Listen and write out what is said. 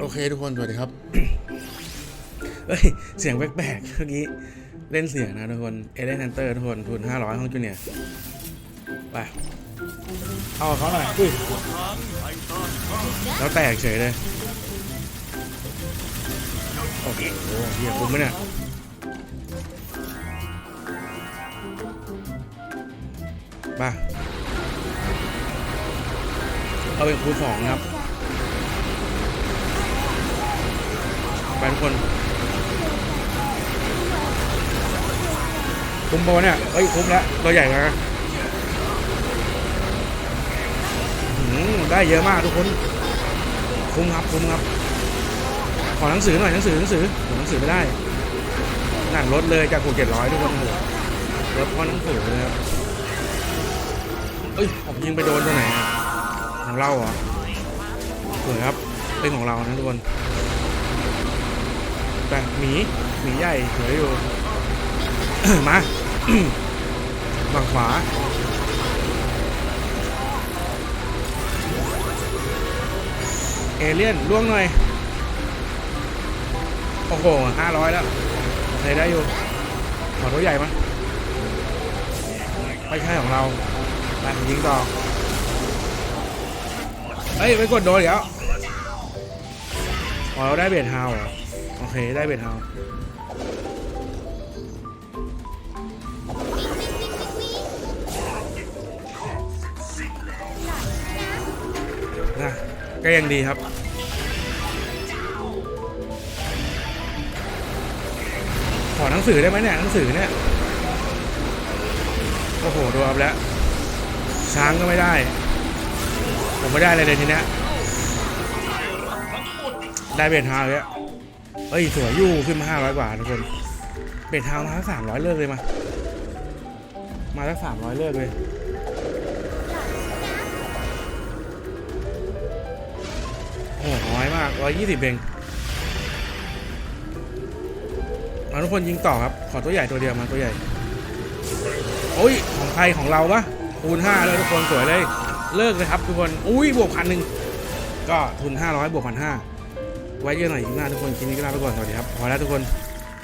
โอเคทุกคนสวัสดีครับ เฮ้ย เสียงแปลกๆเมื่อกี้ เล่นเสียงนะทุกคน เอเลนแฮนเตอร์ทุกคนทุน500ห้องจูเนียร์ไป เอาเขาหน่อยอุ้ยแล้วแตกเฉยเลย โอ้โหเฮียคุ้มไหมเนี่ยมาเอาเป็นคูณสองครับ ทุกคนคุ้มปะวะเนี่ยเอ้ยคุ้มแล้วตัวใหญ่มาอื้อหือได้เยอะมากทุกคน คุ้มครับคุ้มครับ ขอหนังสือหน่อยหนังสือหนังสือหนังสือไม่ได้หนังลดเลยจากหกเจ็ดร้อยทุกคนหลดเพราะหนังสือเลยครับเอ้ยผมยิงไปโดนตัวไหนของเราเหรอสวยครับเป็นของเรานะทุกคน แต่หมีหมีใหญ่สวยอยู่ มาฝั่งขวาเอเลี่ยนล่วงหน่อย โอ้โหห้าร้อยแล้วใช้ได้อยู่ ขอตัวใหญ่มั้ยไม่ใช่ของเราไปยิงต่อ เฮ้ยไปกดโดนอีกแล้วอ๋อเราได้เบทฮาวเหรอโอ เค ได้เบทฮาวนะก็ยังดีครับ ขอหนังสือได้ไหมเนี่ยหนังสือเนี่ยโอ้โหดูอัพแล้ว ช้างก็ไม่ได้ ผมไม่ได้อะไรเลยทีเนี้ยได้เบทฮาวเลยอะ เฮ้ย สวยอยู่ขึ้นมาห้าร้อยกว่าทุกคนเบทาวมาสักสามร้อยเลิกเลยมา มาสักสามร้อยเลิกเลยโอ้หน้อยมากร้อยยี่สิบเองมาทุกคนยิงต่อครับ ขอตัวใหญ่ตัวเดียวมาตัวใหญ่ โอ้ย ของใครของเราปะคูณห้าเลยทุกคนสวยเลย เลิกเลยครับทุกคน อุ้ยบวกพันหนึ่งก็ทุน500บวกพันห้า ไว้เยอะหน่อยอีกหน้าทุกคนคลิปนี้ก็ลาไปก่อนสวัสดีครับพอแล้วทุกคน